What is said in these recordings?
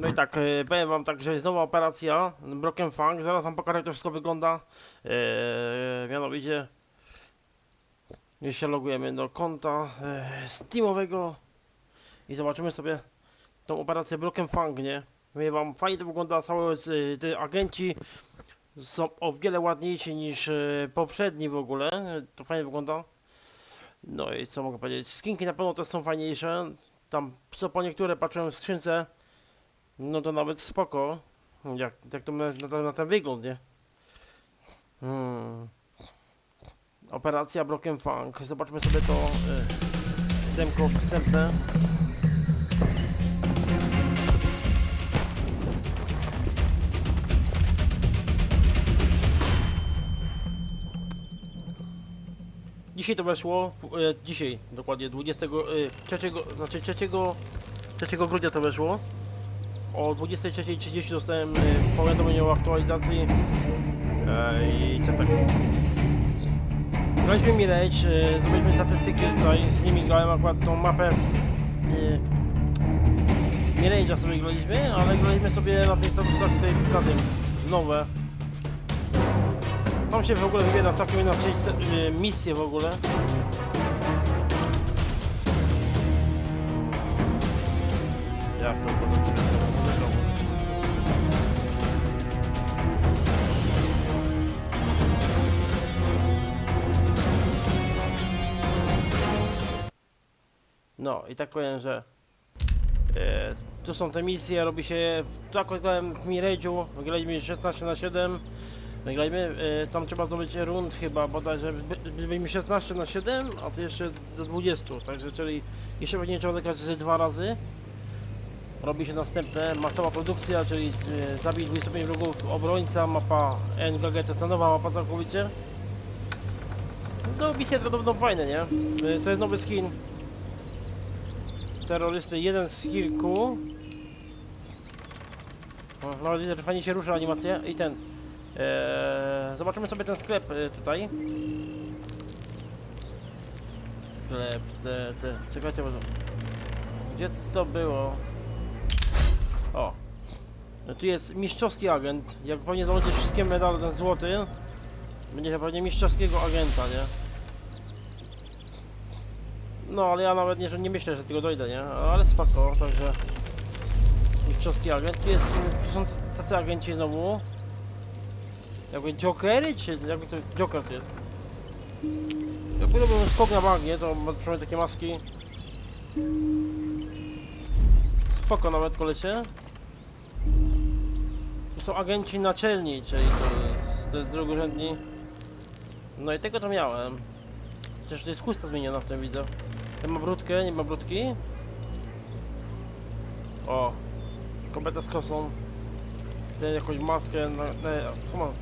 No i tak, e, powiem wam tak, że jest nowa operacja Broken Funk, zaraz wam pokażę jak to wszystko wygląda. E, mianowicie już się logujemy do konta e, Steamowego i zobaczymy sobie tą operację Broken Funk, nie? Mówię wam, fajnie to wygląda, całe te agenci są o wiele ładniejsi niż e, poprzedni w ogóle, e, to fajnie wygląda. No i co mogę powiedzieć, skinki na pewno też są fajniejsze, tam co po niektóre patrzyłem w skrzynce, no to nawet spoko. Jak, jak to na, na, ten- wygląd, nie? Hmm. Operacja Broken Funk. Zobaczmy sobie to y, demko wstępne. Dzisiaj to weszło, y, dzisiaj dokładnie 23, znaczy 3, 3 grudnia to weszło. O 23.30 dostałem y, powiadomienie o aktualizacji e, i co tak. Graliśmy Mirage, y, zrobiliśmy statystyki tutaj, z nimi grałem akurat tą mapę y, Mirage'a sobie graliśmy, ale graliśmy sobie na tych statusach tej, na tym, nowe. Tam się w ogóle wybiera całkiem inaczej y, misje w ogóle. No i tak powiem, że e, tu są te misje, robi się, tak jak grałem w Mirage'u, graliśmy 16 na 7 Wygrajmy, e, tam trzeba zdobyć rund chyba, bodajże byliśmy 16 na 7, a to jeszcze do 20, także czyli jeszcze pewnie trzeba zagrać ze dwa razy. Robi się następne, masowa produkcja, czyli e, zabij 25 wrogów obrońca, mapa NGG, to jest nowa mapa całkowicie. No misje to będą fajne, nie? E, To jest nowy skin. Terrorysty, jeden z kilku. O, nawet widzę, że fajnie się rusza animacja i ten. Eee, zobaczymy sobie ten sklep e, tutaj. Sklep, te, te, czekajcie, bo... Gdzie to było? O. No tu jest mistrzowski agent. Jak pewnie zdobędzie wszystkie medale, ten złoty, będzie to pewnie mistrzowskiego agenta, nie? No, ale ja nawet nie, że nie myślę, że tego dojdę, nie? Ale spoko, także... Mistrzowski agent. Tu, jest, są tacy agenci znowu. Jakby Jokery, czy jakby to Joker to jest? Jakby to był skok na magnie, to przynajmniej takie maski. Spoko nawet kolecie. To są agenci naczelni, czyli to jest, to jest drugorzędni. No i tego to miałem. Chociaż to jest chusta zmieniona w tym wideo. Ten ma brudkę, nie ma brudki. O. Kobieta z kosą. Ten jakąś maskę na... na on.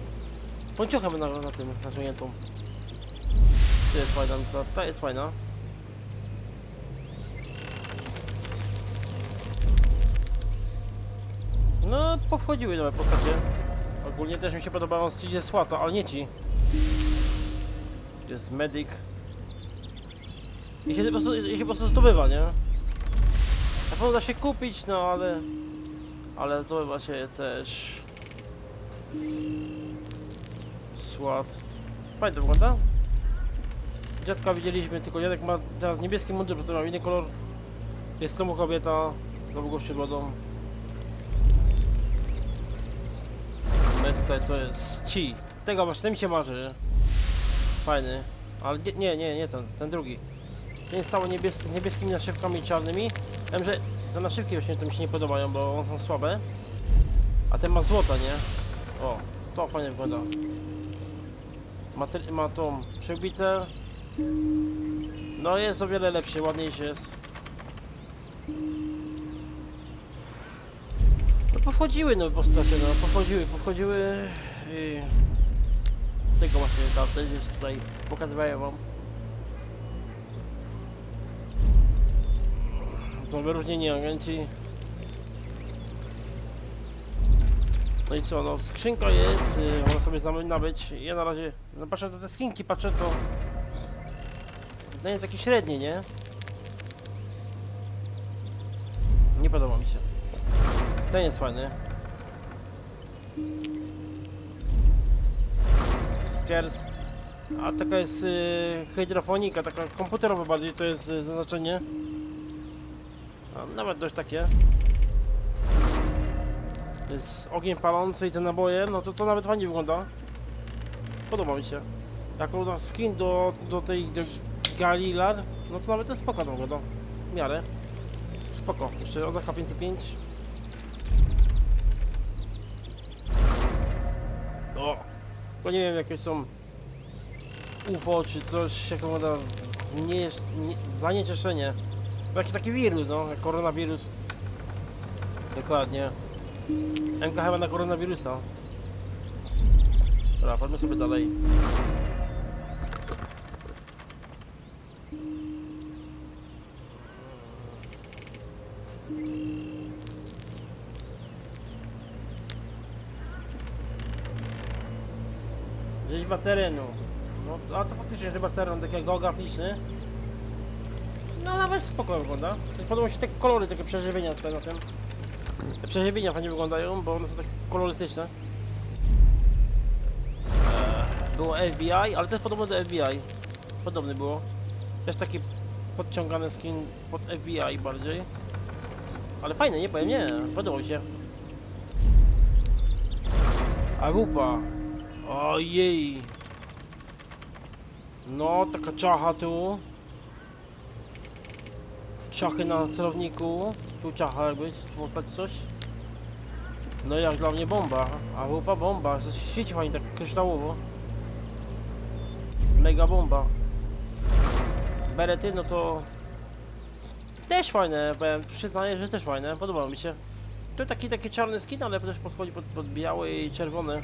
Pończochę na, na tym naciągniętą. To jest fajna, ta, ta jest fajna. No, powchodziły nowe postacie. Ogólnie też mi się podobało z 30 słata, ale nie ci. Jest medic. I się po prostu, i się po prostu zdobywa, nie? Na pewno da się kupić, no ale... Ale zdobywa się też... Słat. Fajnie to wygląda. Dziadka widzieliśmy, tylko dziadek ma teraz niebieski mundur, bo to ma inny kolor. Jest tomu kobieta z długą siodłodą. My tutaj to jest ci. Tego właśnie, ten mi się marzy. Fajny. Ale nie, nie, nie ten, ten drugi. Ten jest cały niebieski, z niebieskimi naszywkami czarnymi. Wiem, że te naszywki właśnie to mi się nie podobają, bo są słabe. A ten ma złota, nie? O, to fajnie wygląda. Ma, ma tą przyłbicę. No jest o wiele lepszy, ładniejszy jest. No powchodziły no postacie, no powchodziły, powchodziły i... Tego właśnie tam, też jest tutaj, pokazywają wam. To wyróżnieni agenci. No i co, no skrzynka jest, yy, można sobie zam- nabyć. Ja na razie, no patrzę na te skinki, patrzę to... No jest taki średni, nie? Nie podoba mi się. Ten jest fajny. Skers. A taka jest y, hydrofonika, taka komputerowa bardziej to jest y, zaznaczenie. A nawet dość takie. Jest ogień palący i te naboje, no to to nawet fajnie wygląda. Podoba mi się. Jako no, skin do, do tej do Galilar, no to nawet jest spoko to wygląda. W miarę. Spoko. Jeszcze od AK-505. O! Bo nie wiem jakie są UFO czy coś, jak to wygląda znie, nie. Taki taki wirus, no, jak koronawirus. Dokładnie. MK chyba na koronawirusa. Dobra, patrzmy sobie dalej. Rzeźba terenu. No, a to faktycznie chyba teren taki geograficzny. No nawet spoko wygląda. Podoba się te kolory, takie przeżywienia tutaj na tym. Te przeżywienia fajnie wyglądają, bo one są takie kolorystyczne. Eee, Było FBI, ale też podobno do FBI. Podobny było. Też taki podciągany skin pod FBI bardziej. Ale fajny, nie powiem, nie. Podobał się. A wupa. Ojej. No, taka czacha tu. Czachy na celowniku. Tu czacha jakby, można coś. No jak dla mnie bomba. A łupa bomba. Świeci fajnie tak kryształowo. Mega bomba. Berety, no to... Też fajne, powiem, przyznaję, że też fajne, podoba mi się. To taki taki czarny skin, ale też podchodzi pod, pod biały i czerwony.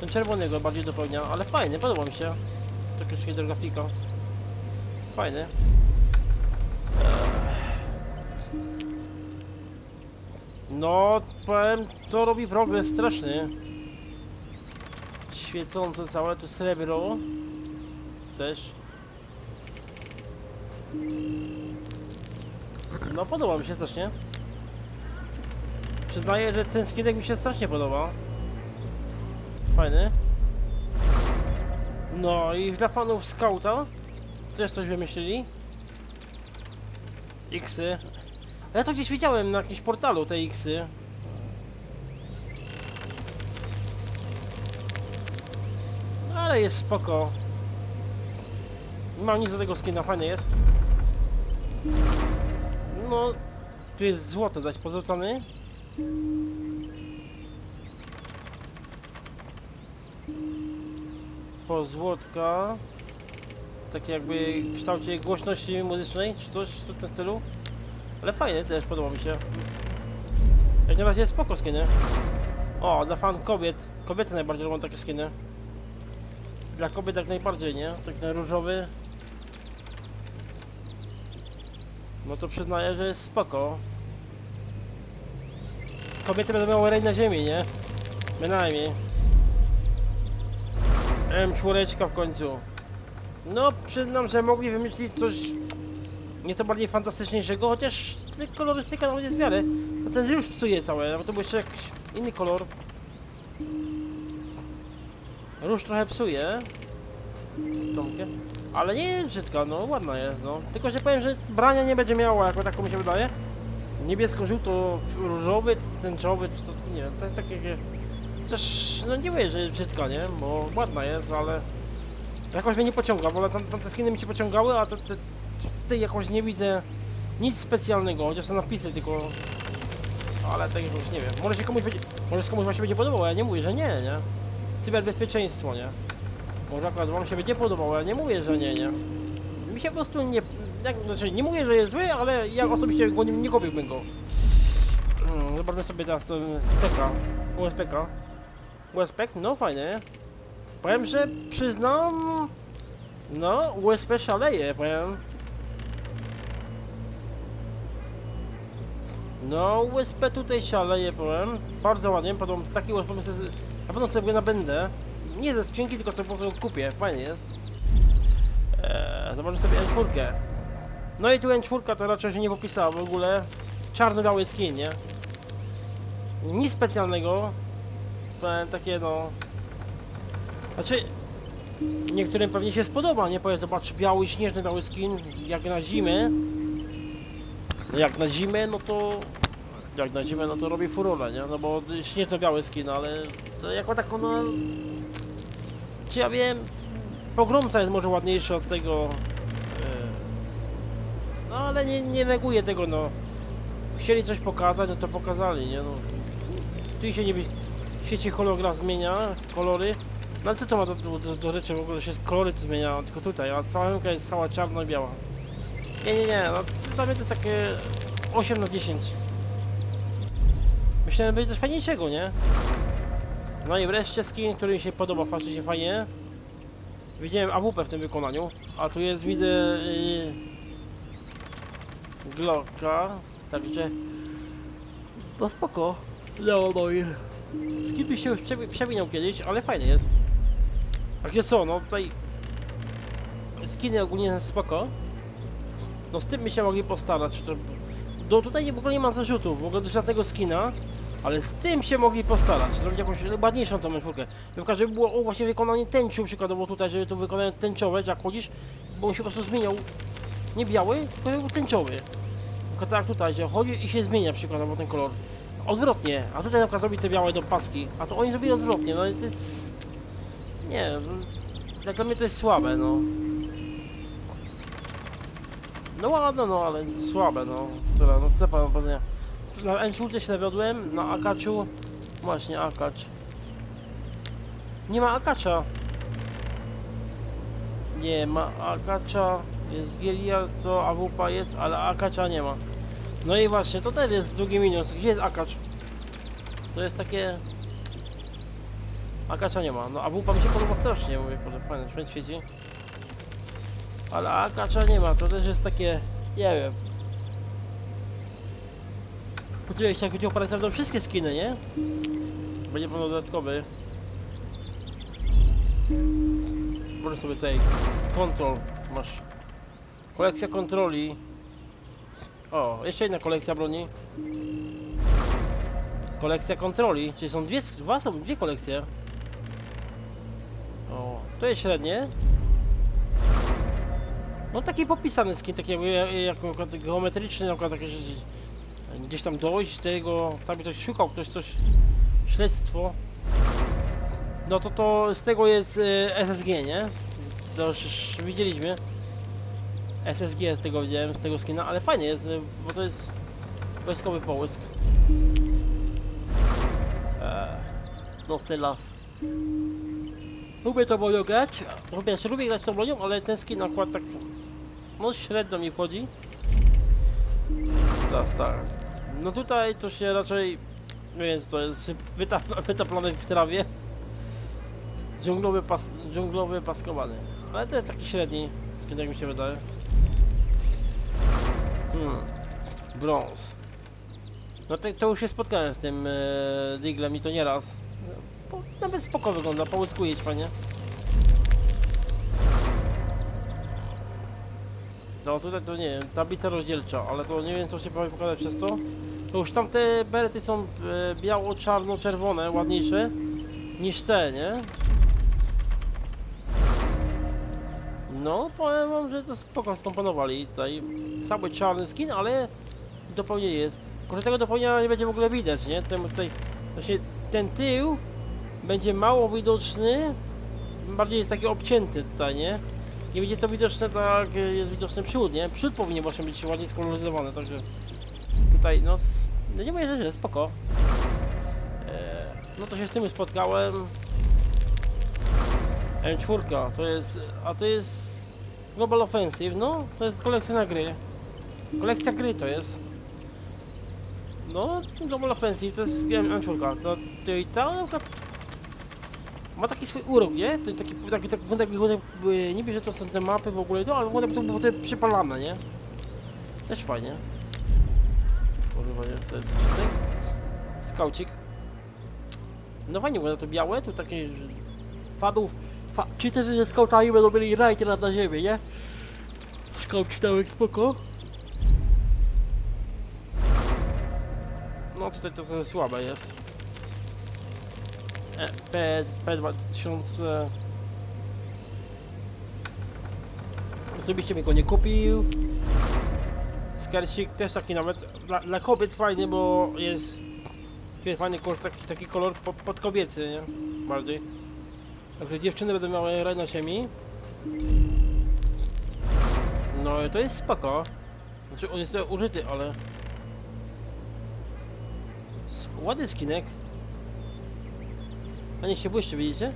Ten czerwony go bardziej dopełnia, ale fajny, podoba mi się. Taka hydrografika. Fajny. No, powiem, to robi progres straszny. Świecące całe, to srebro. Też. No, podoba mi się strasznie. Przyznaję, że ten skinek mi się strasznie podoba. Fajny. No i dla fanów Scouta też coś wymyślili. Xy. Ja to gdzieś widziałem na jakimś portalu te Xy. No, ale jest spoko. Nie mam nic do tego skina, fajny jest. No, tu jest złoto dać pozrzucany. Pozłotka. Tak jakby w kształcie głośności muzycznej, czy coś w tym stylu. Ale fajny też, podoba mi się. Jak na razie jest spoko skiny. O, dla fan kobiet. Kobiety najbardziej lubią takie skiny. Dla kobiet jak najbardziej, nie? Taki ten różowy. No to przyznaję, że jest spoko. Kobiety będą miały rej na ziemi, nie? Bynajmniej. M4 w końcu. No, przyznam, że mogli wymyślić coś nieco bardziej fantastyczniejszego, chociaż kolorystyka nawet jest w miarę. No ten już psuje całe, bo to był jeszcze jakiś inny kolor. Róż trochę psuje. Tomkę. Ale nie jest brzydka, no ładna jest, no. Tylko, że powiem, że brania nie będzie miała, jako taką mi się wydaje. Niebiesko-żółto-różowy, tęczowy, czy to, nie wiem, to jest takie... Też, no nie mówię, że jest brzydka, nie? Bo ładna jest, ale... Jakoś mnie nie pociąga, bo tam, tam te skiny mi się pociągały, a te, te, tutaj jakoś nie widzę nic specjalnego, chociaż są napisy tylko... Ale tak jakoś nie wiem, może się komuś będzie, może się komuś właśnie będzie podobało, ja nie mówię, że nie, nie? Cyberbezpieczeństwo, nie? Może akurat wam się będzie podobało, ja nie mówię, że nie, nie? Mi się po prostu nie... Jak, znaczy, nie mówię, że jest zły, ale ja osobiście go nie, nie kupiłbym go. Hmm, Zobaczmy sobie teraz to TK, USPK. USPK, no fajnie. Powiem, że przyznam... No, USP szaleje, powiem. No, USP tutaj szaleje, powiem. Bardzo ładnie, podobno taki USP na pewno sobie nabędę. Nie ze skrzynki, tylko sobie po prostu kupię, fajnie jest. Eee, zobaczmy sobie N4. No i tu N4 to raczej się nie popisała w ogóle. Czarno-biały skin, nie? Nic specjalnego. Powiem takie no... Znaczy... Niektórym pewnie się spodoba, nie? Powiedz, zobacz, biały, śnieżny biały skin, jak na zimę. Jak na zimę, no to... Jak na zimę, no to robi furorę, nie? No bo śnieżno-biały skin, ale... To jako taką, no... Czy ja wiem... Pogromca jest może ładniejszy od tego... e, No ale nie, nie neguję tego, no. Chcieli coś pokazać, no to pokazali, nie? No. Tu się nie... W świecie holograf zmienia, kolory. No co to ma do, do, do, rzeczy w ogóle, się kolory to zmienia, tylko tutaj, a cała ręka jest cała czarno i biała. Nie, nie, nie, no dla mnie to jest takie 8 na 10. Myślałem, że będzie coś fajniejszego, nie? No i wreszcie skin, który mi się podoba, faktycznie fajnie. Widziałem AWP w tym wykonaniu, a tu jest, widzę yy, Glocka, także no spoko. Leonoir. Skin by się już przewi- przewinął kiedyś, ale fajny jest. A gdzie co, no tutaj skiny ogólnie spoko. No z tym by się mogli postarać. To, do tutaj nie, w ogóle nie ma zarzutów, w ogóle do żadnego skina. Ale z tym się mogli postarać, zrobić jakąś ładniejszą tą. Na przykład, żeby było o, właśnie wykonanie tęczu, przykładowo tutaj, żeby to wykonanie tęczowe, jak chodzisz, bo on się po prostu zmieniał. Nie biały, tylko był tęczowy. Przykład tak tutaj, że chodzi i się zmienia przykładowo ten kolor. Odwrotnie, a tutaj na zrobi te białe do paski, a to oni zrobili odwrotnie, no i to jest... Nie, no, jak dla mnie to jest słabe, no. No ładno, no, ale słabe, no. Która, no co pan powiedzenia. Na M4 się zawiodłem, na Akaczu... Właśnie, Akacz. Nie ma Akacza. Nie ma Akacza. Jest Giliar, to AWP jest, ale Akacza nie ma. No i właśnie, to też jest drugi minus. Gdzie jest Akacz? To jest takie... Akacza nie ma. No AWP mi się podoba strasznie, mówię, kurde, fajne, świeci. Ale Akacza nie ma, to też jest takie... Nie wiem. Poczekaj, jak będzie operacją to wszystkie skiny, nie? Będzie pewno dodatkowy. Może sobie tutaj kontrol masz. Kolekcja kontroli. O, jeszcze jedna kolekcja broni. Kolekcja kontroli, czyli są dwie, dwa są dwie kolekcje. O, to jest średnie. No taki popisany skin, taki jakby jak, jak geometryczny, na przykład takie, że gdzieś tam dojść do tego, tam by ktoś szukał, ktoś coś, śledztwo. No to to z tego jest y, SSG, nie? To już widzieliśmy. SSG z tego widziałem, z tego skina, ale fajnie jest, y, bo to jest wojskowy połysk. Eee, no stylas. Lubię to bronią grać, lubię, znaczy, lubię grać tą bronią, ale ten skin akurat tak, no średnio mi wchodzi. Teraz tak. No tutaj to się raczej, więc to jest wytap, wytaplone w trawie. Dżunglowy, pas, dżunglowy paskowany. Ale to jest taki średni skin, jak mi się wydaje. Hmm. Brąz. No to, to już się spotkałem z tym e, diglem i to nieraz. Po, nawet spoko wygląda, połyskuje fajnie. No tutaj to nie wiem, tablica rozdzielcza, ale to nie wiem co się powinien pokazać przez to. To już tamte berety są e, biało-czarno-czerwone, ładniejsze niż te, nie? No, powiem wam, że to spoko skomponowali tutaj. Cały czarny skin, ale dopełnienie jest. Tylko, tego dopełnienia nie będzie w ogóle widać, nie? Ten, tutaj, właśnie ten tył będzie mało widoczny, bardziej jest taki obcięty tutaj, nie? Nie będzie to widoczne tak, jest widoczny przód, nie? Przód powinien właśnie być ładnie skoloryzowany, także tutaj, no, no nie mówię, że źle, spoko. E, no to się z tym spotkałem. M4 to jest, a to jest Global Offensive, no, to jest kolekcja na gry. Kolekcja gry to jest. No, Global Offensive to jest M4, to, to i przykład ma taki swój urok, nie? To taki, taki, taki, taki, taki niby, że to są te mapy w ogóle, no, ale one to było te przypalane, nie? Też fajnie. Kurwa, nie, to jest tutaj. Skaucik. No fajnie, bo to białe, tu takie fadów, fa ci też ze skautami będą mieli raj teraz na ziemię, nie? Skauci dałek spoko. No tutaj to, to słabe jest. E, P, P2000... Osobiście mi go nie kupił. Skarcik też taki nawet dla, dla kobiet fajny, bo jest, jest fajny kolor, taki, taki kolor po, pod kobiecy, nie? Bardziej. Także dziewczyny będą miały raj na ziemi. No i to jest spoko. Znaczy on jest użyty, ale... Ładny skinek. A nie się błyszczy, widzicie?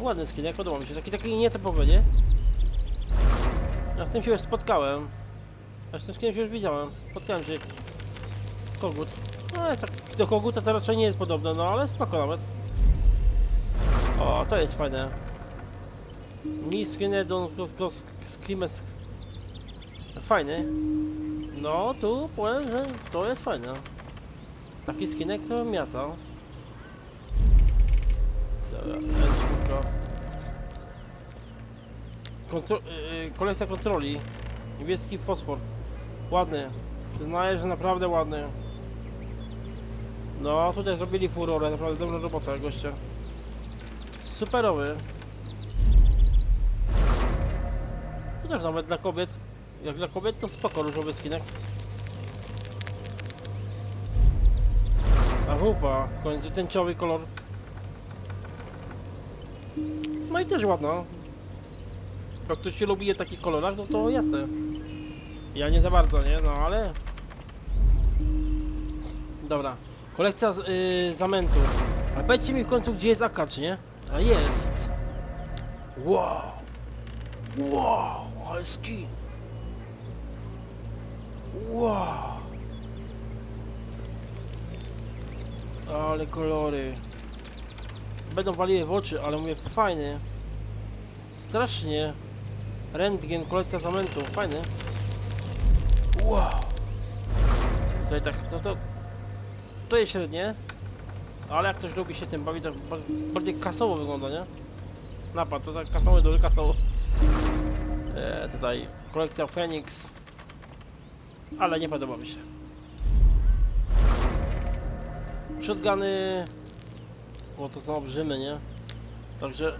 Ładny skinek, podoba mi się. Taki, taki nietypowy, nie? Ja z tym się już spotkałem. Ja z tym skinem się już widziałem. Spotkałem się. Kogut. No tak do koguta to raczej nie jest podobne, no ale spoko nawet. O, to jest fajne. Mi skinner don skrimet. Fajny. No, tu powiem, że to jest fajne. Taki skinek to. Dobra, N2. Kontro yy, kolekcja kontroli. Niebieski fosfor. Ładny. Przyznaję, że naprawdę ładny. No, tutaj zrobili furorę, naprawdę dobrą robotę, goście. Superowy. To też nawet dla kobiet. Jak dla kobiet to spoko różowy skinek. A hupa, w końcu kolor. No i też ładno. Jak ktoś się lubi w takich kolorach, no to jasne. Ja nie za bardzo, nie? No ale... Dobra. Kolekcja z, yy, zamętu. A powiedzcie mi w końcu, gdzie jest akacz, nie? A jest. Wow. Wow, ale skin. Wow. Ale kolory. Będą waliły w oczy, ale mówię fajny. Strasznie. Rentgen, kolekcja zamętu, fajny. Wow. Tutaj tak, no to... To jest średnie. Ale jak ktoś lubi się tym bawić, to bar- bardziej kasowo wygląda, nie? Napad, to tak kasowy, duży kasowo. E, tutaj kolekcja Phoenix. Ale nie podoba mi się. Shotguny... Bo to są olbrzymy, nie? Także...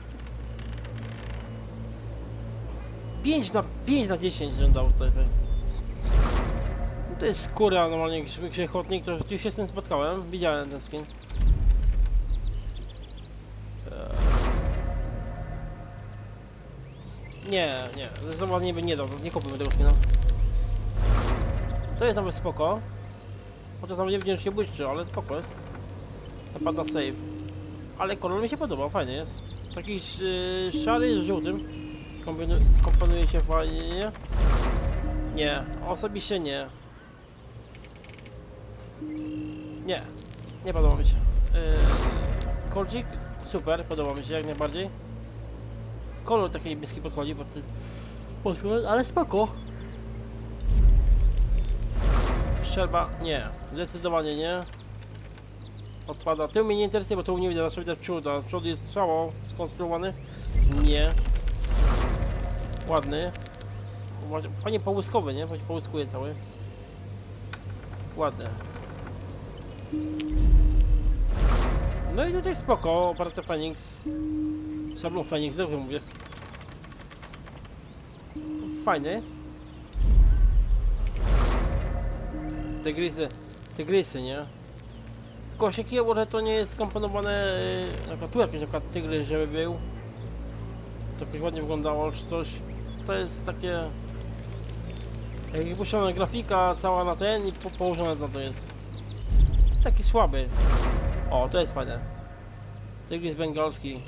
5 na 5 na 10 bym dał tutaj. To jest skóra normalnie grzechotnik, to już się z tym spotkałem, widziałem ten skin. Eee. Nie, nie, zdecydowanie by nie dał, nie kupiłbym tego skina. To jest nawet spoko. Chociaż tam nie będzie się błyszczy, ale spoko jest. Napad na save. Ale kolor mi się podoba, fajny jest. Taki yy, szary z żółtym. Komponuje się fajnie. Nie, osobiście nie. Nie, nie podoba mi się. Yy, kolcik, super, podoba mi się jak najbardziej. Kolor taki niebieski podchodzi pod podświetl, ale spoko. Szczerba, nie, zdecydowanie nie. Odpada. Tył mnie nie interesuje, bo tył nie widać, zawsze widać przód, a przód jest cało skonstruowany. Nie. Ładny. Fajnie połyskowy, nie? Fajnie Połyskuje cały. Ładny. No i tutaj spoko, operacja Phoenix. Sablon Phoenix, dobrze mówię. Fajny. Tygrysy, tygrysy, nie? Tylko się że to nie jest skomponowane, na przykład tu jakiś przykład tygrys, żeby był. To jakoś ładnie wyglądało, czy coś. To jest takie... Jak wypuszczona grafika cała na ten i po, położone na to jest. Taki słaby. O, to jest fajne. Tygrys bengalski.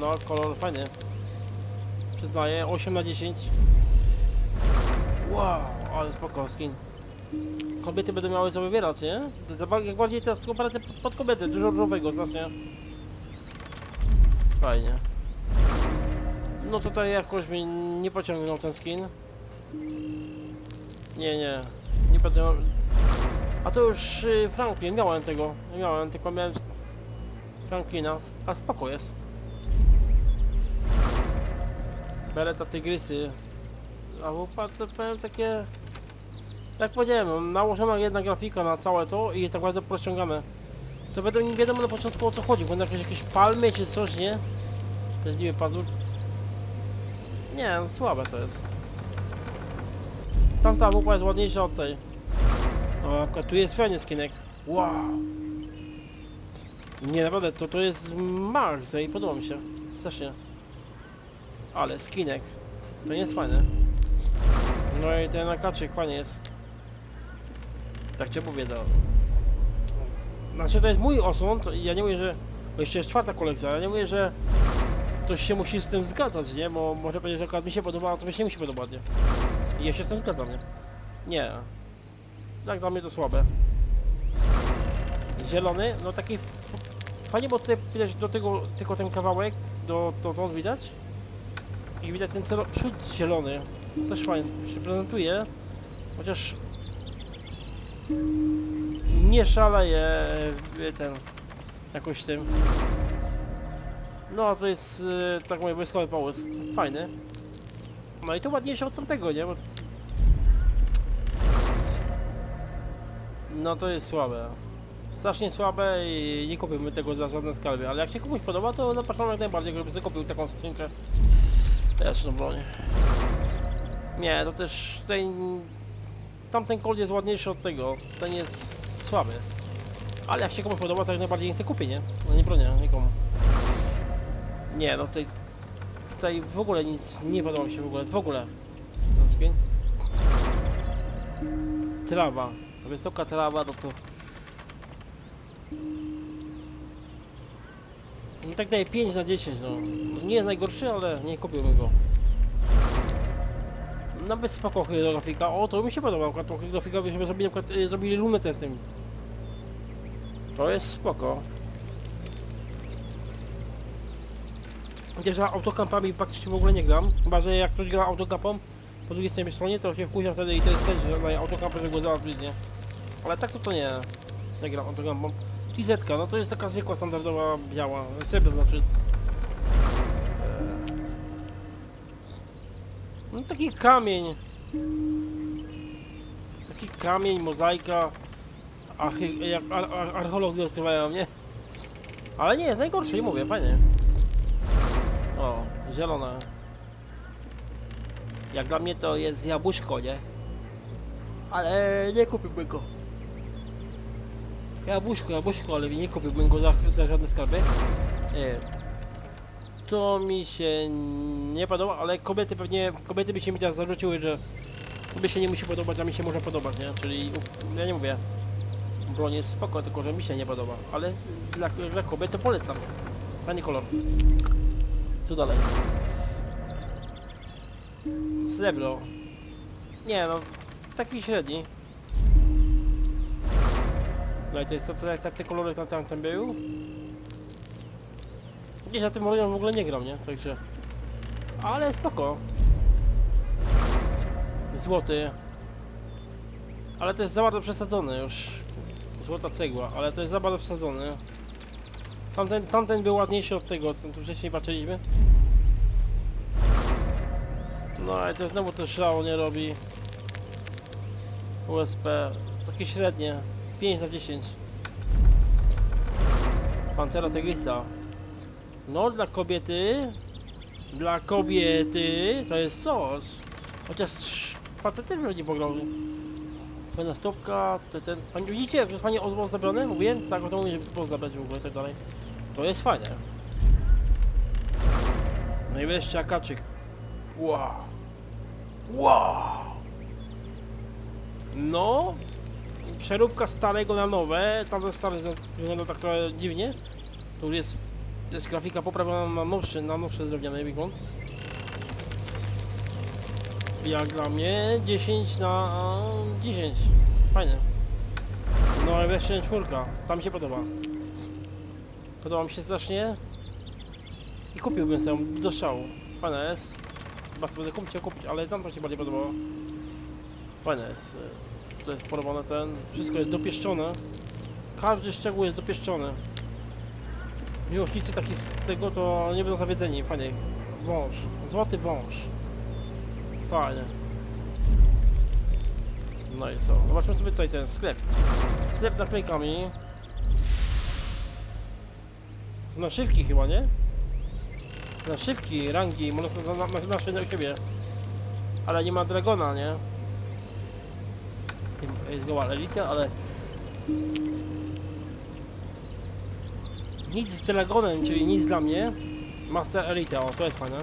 No, kolor fajny. Przyznaję, 8 na 10. Wow, ale spoko skin. Kobiety będą miały co wybierać, nie? Jak bardziej teraz operacja pod- kobiety, dużo różowego, znacznie. Fajnie. No tutaj jakoś mi nie pociągnął ten skin. Nie, nie. Nie pociągnął. A to już y, Franklin, miałem tego. Miałem, tylko miałem Franklina. A spoko jest. Bereta Tygrysy. A łupa to powiem takie... Jak powiedziałem, no, nałożona jedna grafika na całe to i tak bardzo rozciągane. To wiadomo, nie wiadomo na początku o co chodzi, będą jakieś, jakieś palmy czy coś, nie? Dziwny pazur. Nie, no, słabe to jest. Tamta wupa jest ładniejsza od tej. O, na przykład tu jest fajny skinek. Wow. Nie, naprawdę, to, to jest max i podoba mi się. Strasznie. Ale skinek. To nie jest fajne. No i ten akaczyk fajnie jest. Tak cię mówię. Znaczy to jest mój osąd, ja nie mówię, że... Bo jeszcze jest czwarta kolekcja, ja nie mówię, że... Ktoś się musi z tym zgadzać, nie? Bo może powiedzieć, że akurat mi się podoba, a to mi się nie musi podobać, nie? I ja się z tym zgadzam, nie? Nie. Tak dla mnie to słabe. Zielony, no taki... Fajnie, bo tutaj widać do tego, tylko ten kawałek, do, dotąd widać. I widać ten celo, przód zielony. Też fajnie się prezentuje. Chociaż... Nie szaleje ten... Jakoś tym. No, to jest, e, tak mówię, wojskowy pomysł. Fajny. No i to ładniejsze od tamtego, nie? Bo... No to jest słabe. Strasznie słabe i nie kupiłbym tego za żadne skarby, ale jak się komuś podoba, to zapraszam jak najbardziej, żeby kupił taką skrzynkę. Też no broń. Nie, to też ten... Tamten kolt jest ładniejszy od tego, ten jest słaby. Ale jak się komuś podoba, to jak najbardziej nie kupić, nie? No nie bronię nikomu. Nie, no tutaj... Tutaj w ogóle nic nie podoba mi się w ogóle, w ogóle. Skin. Trawa. Wysoka trawa, no to... No tak daje 5 na 10, no. No Nie jest najgorszy, ale nie kupiłbym go. Nawet spoko grafika. O, to mi się podoba, akurat tą grafika, żeby zrobili, na przykład, y, zrobili lunetę z tym. To jest spoko. Chociaż ja autokampami praktycznie w ogóle nie gram. Chyba, że jak ktoś gra autokampą po drugiej stronie to się wkurzam wtedy i to jest też, że daje autokampę, żeby go załatwić? Ale tak to to nie. Nie gram autokampą. TZ, no to jest taka zwykła, standardowa, biała. Srebro znaczy. No taki kamień. Taki kamień, mozaika. Archi jak ar ar archeologii odkrywają, nie? Ale nie jest najgorszy, nie mówię, fajnie. O, zielone. Jak dla mnie to jest jabłuszko, nie? Ale nie kupiłbym go. Jabłuszko, jabłuszko, ale nie kupiłbym go za, za żadne skarby. Nie. To mi się nie podoba, ale kobiety pewnie, kobiety by się mi teraz zarzuciły, że tobie się nie musi podobać, a mi się może podobać, nie? Czyli, ja nie mówię, broń jest spoko, tylko że mi się nie podoba, ale dla, dla kobiet to polecam. Fajny kolor. Co dalej? Srebro. Nie no, taki średni. No i to jest to, tak te kolory tam, tam, tam był. Gdzieś na tym rolem w ogóle nie gram, nie? Także... Ale spoko. Złoty. Ale to jest za bardzo przesadzone już. Złota cegła, ale to jest za bardzo przesadzone. Tamten, tamten był ładniejszy od tego, co tu wcześniej patrzyliśmy. No ale to znowu to szał nie robi. USP. Takie średnie. 5 na 10. Pantera Tygrisa. No dla kobiety. Dla kobiety to jest coś. Chociaż facety też nie pograł. Fajna stopka, tutaj ten. Pani widzicie, jak to jest fajnie ozwą zabrane? Mówiłem? Tak, o to mówię, żeby to zabrać w ogóle i tak dalej. To jest fajne. No i wreszcie akaczyk. Wow. Wow. No. Przeróbka starego na nowe. Tamte stare za- wygląda tak trochę dziwnie. Tu jest, jest grafika poprawiona na nowszy, na nowszy drewniany wygląd. Jak dla mnie 10 na 10. Fajne. No i wreszcie czwórka. Tam się podoba. Podoba mi się strasznie. I kupiłbym sobie do szału. Fajna jest. Chyba sobie będę kupić, kupić, ale tam to się bardziej podobało. Fajne jest. y, To jest porobione ten. Wszystko jest dopieszczone. Każdy szczegół jest dopieszczony. Miłośnicy taki z tego to nie będą zawiedzeni. Fajnie. Wąż. Złoty wąż. Fajnie. No i co? Zobaczmy sobie tutaj ten sklep. Sklep naklejkami. To naszywki chyba, nie? Naszywki, rangi, można na, na, do siebie. Ale nie ma Dragona, nie? Jest goła Elite, ale... Nic z Dragonem, czyli nic dla mnie. Master Elite, o to jest fajne.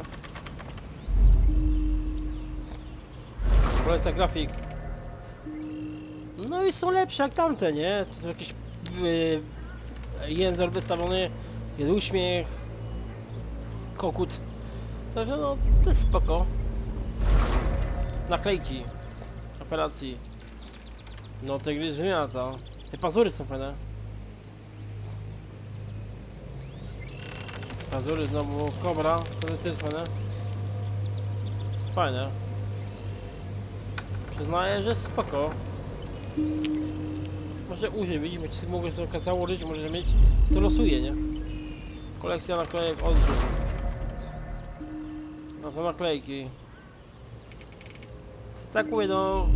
Poleca grafik. No i są lepsze jak tamte, nie? To są jakieś yy, język wystawiony, jest uśmiech, kokut. Także no, to jest spoko. Naklejki operacji. No te gry zmiata. Te pazury są fajne. Pazury znowu kobra, też jest fajne. Przyznaję, że spoko. Może użyj, widzimy, czy mogę sobie założyć, może mieć, to losuję, nie? Kolekcja naklejek odrzut. No to naklejki. Tak mówię, no...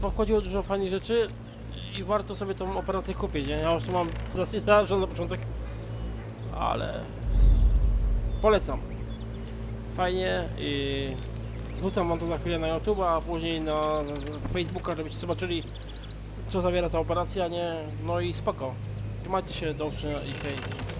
Powchodziło dużo fajnych rzeczy i warto sobie tą operację kupić, nie? Ja już tu mam zależą na początek, ale... Polecam. Fajnie i... Wrzucam wam to za chwilę na YouTube, a później na Facebooka, żebyście zobaczyli co zawiera ta operacja, nie? No i spoko. Trzymajcie się, dobrze i hej.